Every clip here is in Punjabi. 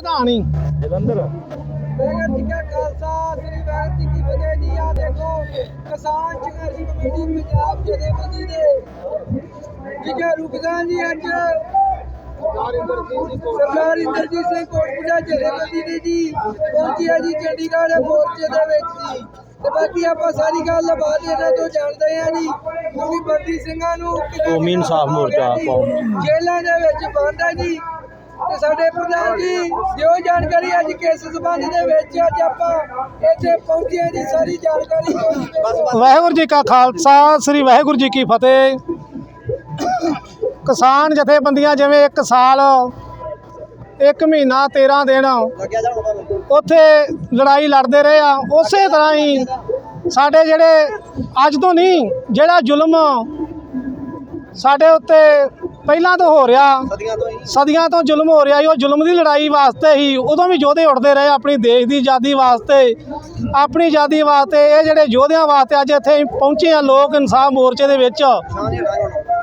ਪ੍ਰਧਾਨ ਹੀ ਜਲੰਧਰ। ਵਾਹਿਗੁਰੂ ਜੀ ਕਾ ਖਾਲਸਾ ਸ੍ਰੀ ਵਾਹਿਗੁਰੂ ਜੀ ਕੀ ਫਤਿਹ ਜੀ। ਆ ਦੇਖੋ ਕਿਸਾਨ ਸੰਘਰਸ਼ ਕਮੇਟੀ ਪੰਜਾਬ ਜਥੇਬੰਦੀ ਦੇ। ਜਿਗਰ ਰੁਕਦਾਨ ਜੀ ਅੱਜ। ਸਰਦਾਰ ਇੰਦਰਜੀਤ ਸਿੰਘ ਕੋਟਪੁਰਾ ਜਥੇਬੰਦੀ ਦੇ ਜੀ ਪਹੁੰਚੀ ਆ ਜੀ ਚੰਡੀਗੜ੍ਹ ਦੇ ਮੋਰਚੇ ਦੇ ਵਿੱਚ ਜੀ। ਤੇ ਬਾਕੀ ਆਪਾਂ ਸਾਰੀ ਗੱਲ ਇਹਨਾਂ ਤੋਂ ਜਾਣਦੇ ਆ ਜੀ ਕਿਉਂਕਿ ਬੰਦੀ ਸਿੰਘਾਂ ਨੂੰ ਕੌਮੀ ਇਨਸਾਫ਼ ਮੋਰਚਾ ਕੌਮ। ਜੇਲ੍ਹਾਂ ਦੇ ਵਿੱਚ ਬੰਦ ਹੈ ਜੀ। ਤੇ ਸਾਡੇ ਪ੍ਰਧਾਨ ਜੀ ਦਿਓ ਜਾਣਕਾਰੀ ਅੱਜ ਕਿਸ ਸਬੰਧ ਦੇ ਵਿੱਚ ਅੱਜ ਆਪਾਂ ਇੱਥੇ ਪਹੁੰਚੇ ਜੀ, ਸਾਰੀ ਜਾਣਕਾਰੀ ਵਾਹਿਗੁਰੂ ਜੀ ਕਾ ਖਾਲਸਾ, ਸ੍ਰੀ ਵਾਹਿਗੁਰੂ ਜੀ ਕੀ ਫਤਿਹ। ਕਿਸਾਨ ਜਥੇਬੰਦੀਆਂ ਜਿਵੇਂ ਇੱਕ ਸਾਲ, ਇੱਕ ਮਹੀਨਾ 13 ਦਿਨ ਉੱਥੇ ਲੜਾਈ ਲੜਦੇ ਰਹੇ ਆ, ਉਸੇ ਤਰ੍ਹਾਂ ਹੀ ਸਾਡੇ ਜਿਹੜੇ ਅੱਜ ਤੋਂ ਨਹੀਂ, ਜਿਹੜਾ ਜ਼ੁਲਮ ਸਾਡੇ ਉੱਤੇ ਪਹਿਲਾਂ ਤੋਂ ਹੋ ਰਿਹਾ। ਸਦੀਆਂ ਤੋਂ ਜ਼ੁਲਮ ਹੋ ਰਿਹਾ ਸੀ। ਉਹ ਜ਼ੁਲਮ ਦੀ ਲੜਾਈ ਵਾਸਤੇ ਹੀ ਉਦੋਂ ਵੀ ਯੋਧੇ ਉੱਠਦੇ ਰਹੇ ਆਪਣੀ ਦੇਸ਼ ਦੀ ਆਜ਼ਾਦੀ ਵਾਸਤੇ। ਆਪਣੀ ਆਜ਼ਾਦੀ ਵਾਸਤੇ ਇਹ ਜਿਹੜੇ ਯੋਧਿਆਂ ਵਾਸਤੇ ਅੱਜ ਇੱਥੇ ਪਹੁੰਚੇ ਆ ਲੋਕ ਇਨਸਾਫ ਮੋਰਚੇ ਦੇ ਵਿੱਚ।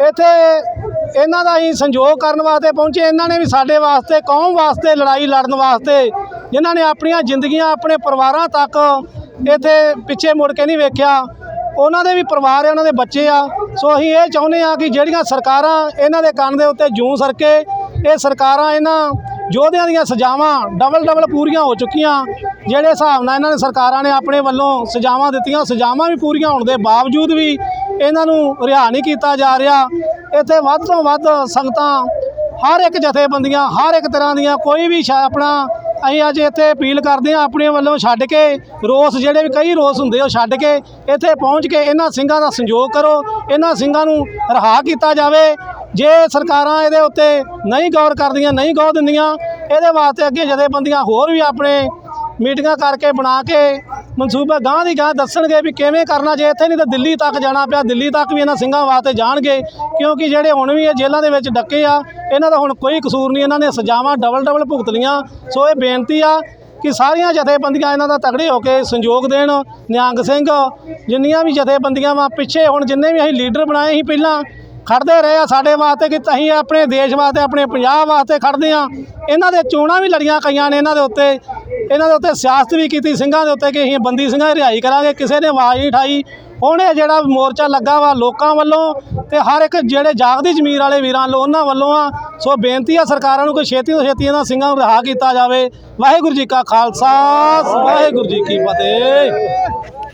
ਇੱਥੇ ਇਹਨਾਂ ਦਾ ਹੀ ਸੰਯੋਗ ਕਰਨ ਵਾਸਤੇ ਪਹੁੰਚੇ। ਇਹਨਾਂ ਨੇ ਵੀ ਸਾਡੇ ਵਾਸਤੇ ਕੌਮ ਵਾਸਤੇ ਲੜਾਈ ਲੜਨ ਵਾਸਤੇ ਜਿਨ੍ਹਾਂ ਨੇ ਆਪਣੀਆਂ ਜ਼ਿੰਦਗੀਆਂ ਆਪਣੇ ਪਰਿਵਾਰਾਂ ਤੱਕ ਇੱਥੇ ਪਿੱਛੇ ਮੁੜ ਕੇ ਨਹੀਂ ਵੇਖਿਆ। ਉਹਨਾਂ ਦੇ ਵੀ ਪਰਿਵਾਰ ਆ ਉਹਨਾਂ ਦੇ ਬੱਚੇ ਆ। ਸੋ ਅਸੀਂ ਇਹ ਚਾਹੁੰਦੇ ਆ ਕਿ ਜਿਹੜੀਆਂ ਸਰਕਾਰਾਂ ਇਹਨਾਂ ਦੇ ਕੰਨ ਦੇ ਉੱਤੇ ਜੂੰ ਸਰਕੇ, ਇਹ ਸਰਕਾਰਾਂ ਇਹਨਾਂ ਯੋਧਿਆਂ ਦੀਆਂ ਸਜ਼ਾਵਾਂ ਡਬਲ ਡਬਲ ਪੂਰੀਆਂ ਹੋ ਚੁੱਕੀਆਂ। ਜਿਹੜੇ ਹਿਸਾਬ ਨਾਲ ਇਹਨਾਂ ਨੇ ਸਰਕਾਰਾਂ ਨੇ ਆਪਣੇ ਵੱਲੋਂ ਸਜ਼ਾਵਾਂ ਦਿੱਤੀਆਂ, ਸਜ਼ਾਵਾਂ ਵੀ ਪੂਰੀਆਂ ਹੋਣ ਦੇ ਬਾਵਜੂਦ ਵੀ ਇਹਨਾਂ ਨੂੰ ਰਿਹਾ ਨਹੀਂ ਕੀਤਾ ਜਾ ਰਿਹਾ। ਇੱਥੇ ਵੱਧ ਤੋਂ ਵੱਧ ਸੰਗਤਾਂ ਹਰ ਇੱਕ ਜਥੇਬੰਦੀਆਂ, ਹਰ ਇੱਕ ਤਰ੍ਹਾਂ ਦੀਆਂ ਕੋਈ ਵੀ ਸ਼ਾ- ਆਪਣਾ ਅਸੀਂ ਅੱਜ ਇੱਥੇ ਅਪੀਲ ਕਰਦੇ ਹਾਂ ਆਪਣੇ ਵੱਲੋਂ ਛੱਡ ਕੇ ਰੋਸ ਜਿਹੜੇ ਵੀ ਕਈ ਰੋਸ ਹੁੰਦੇ ਉਹ ਛੱਡ ਕੇ ਇੱਥੇ ਪਹੁੰਚ ਕੇ ਇਹਨਾਂ ਸਿੰਘਾਂ ਦਾ ਸੰਯੋਗ ਕਰੋ, ਇਹਨਾਂ ਸਿੰਘਾਂ ਨੂੰ ਰਿਹਾ ਕੀਤਾ ਜਾਵੇ। ਜੇ ਸਰਕਾਰਾਂ ਇਹਦੇ ਉੱਤੇ ਨਹੀਂ ਗੌਰ ਕਰਦੀਆਂ, ਨਹੀਂ ਗੌਰ ਦਿੰਦੀਆਂ, ਇਹਦੇ ਵਾਸਤੇ ਅੱਗੇ ਜਥੇਬੰਦੀਆਂ ਹੋਰ ਵੀ ਆਪਣੇ ਮੀਟਿੰਗਾਂ ਕਰਕੇ ਬਣਾ ਕੇ ਮਨਸੂਬਾ ਗਾਂ ਦੀ ਗਾਂ ਦੱਸਣਗੇ ਵੀ ਕਿਵੇਂ ਕਰਨਾ, ਜੇ ਇੱਥੇ ਨਹੀਂ ਤਾਂ ਦਿੱਲੀ ਤੱਕ ਜਾਣਾ ਪਿਆ, ਦਿੱਲੀ ਤੱਕ ਵੀ ਇਹਨਾਂ ਸਿੰਘਾਂ ਵਾਸਤੇ ਜਾਣਗੇ, ਕਿਉਂਕਿ ਜਿਹੜੇ ਹੁਣ ਵੀ ਇਹ ਜੇਲ੍ਹਾਂ ਦੇ ਵਿੱਚ ਡੱਕੇ ਆ, ਇਹਨਾਂ ਦਾ ਹੁਣ ਕੋਈ ਕਸੂਰ ਨਹੀਂ, ਇਹਨਾਂ ਨੇ ਸਜ਼ਾਵਾਂ ਡਬਲ ਡਬਲ ਭੁਗਤ ਲੀਆਂ ਸੋ ਇਹ ਬੇਨਤੀ ਆ ਕਿ ਸਾਰੀਆਂ ਜਥੇਬੰਦੀਆਂ ਇਹਨਾਂ ਦਾ ਤਗੜੇ ਹੋ ਕੇ ਸੰਯੋਗ ਦੇਣ, ਨਿਹੰਗ ਸਿੰਘ, ਜਿੰਨੀਆਂ ਵੀ ਜਥੇਬੰਦੀਆਂ ਵਾ ਪਿੱਛੇ ਹੁਣ ਜਿੰਨੇ ਵੀ ਅਸੀਂ ਲੀਡਰ ਬਣਾਏ ਸੀ ਪਹਿਲਾਂ ਖੜਦੇ ਰਹੇ ਆ ਸਾਡੇ ਵਾਸਤੇ ਕਿ ਅਸੀਂ ਆਪਣੇ ਦੇਸ਼ ਵਾਸਤੇ, ਆਪਣੇ ਪੰਜਾਬ ਵਾਸਤੇ ਖੜਦੇ ਆ ਇਹਨਾਂ ਦੇ ਚੋਣਾਂ ਵੀ ਲੜੀਆਂ ਕਈਆਂ ਨੇ ਇਹਨਾਂ ਦੇ ਉੱਤੇ। ਇਹਨਾਂ ਦੇ ਉੱਤੇ ਸਿਆਸਤ ਵੀ ਕੀਤੀ ਸਿੰਘਾਂ ਦੇ ਉੱਤੇ ਕਿ ਅਸੀਂ ਬੰਦੀ ਸਿੰਘਾਂ ਦੀ ਰਿਹਾਈ ਕਰਾਂਗੇ। ਕਿਸੇ ਨੇ ਆਵਾਜ਼ ਨਹੀਂ ਉਠਾਈ। ਹੁਣ ਇਹ ਜਿਹੜਾ ਮੋਰਚਾ ਲੱਗਾ ਵਾ ਲੋਕਾਂ ਵੱਲੋਂ ਤੇ ਹਰ ਇੱਕ ਜਿਹੜੇ ਜਾਗਦੀ ਜ਼ਮੀਰ ਵਾਲੇ ਵੀਰਾਂ ਵੱਲੋਂ, ਉਹਨਾਂ ਵੱਲੋਂ ਆ। ਸੋ ਬੇਨਤੀ ਆ ਸਰਕਾਰਾਂ ਨੂੰ ਕਿ ਛੇਤੀ ਤੋਂ ਛੇਤੀ ਇਹਨਾਂ ਸਿੰਘਾਂ ਨੂੰ ਰਿਹਾ ਕੀਤਾ ਜਾਵੇ। ਵਾਹਿਗੁਰੂ ਜੀ ਕਾ ਖਾਲਸਾ, ਵਾਹਿਗੁਰੂ ਜੀ ਕੀ ਫਤਿਹ।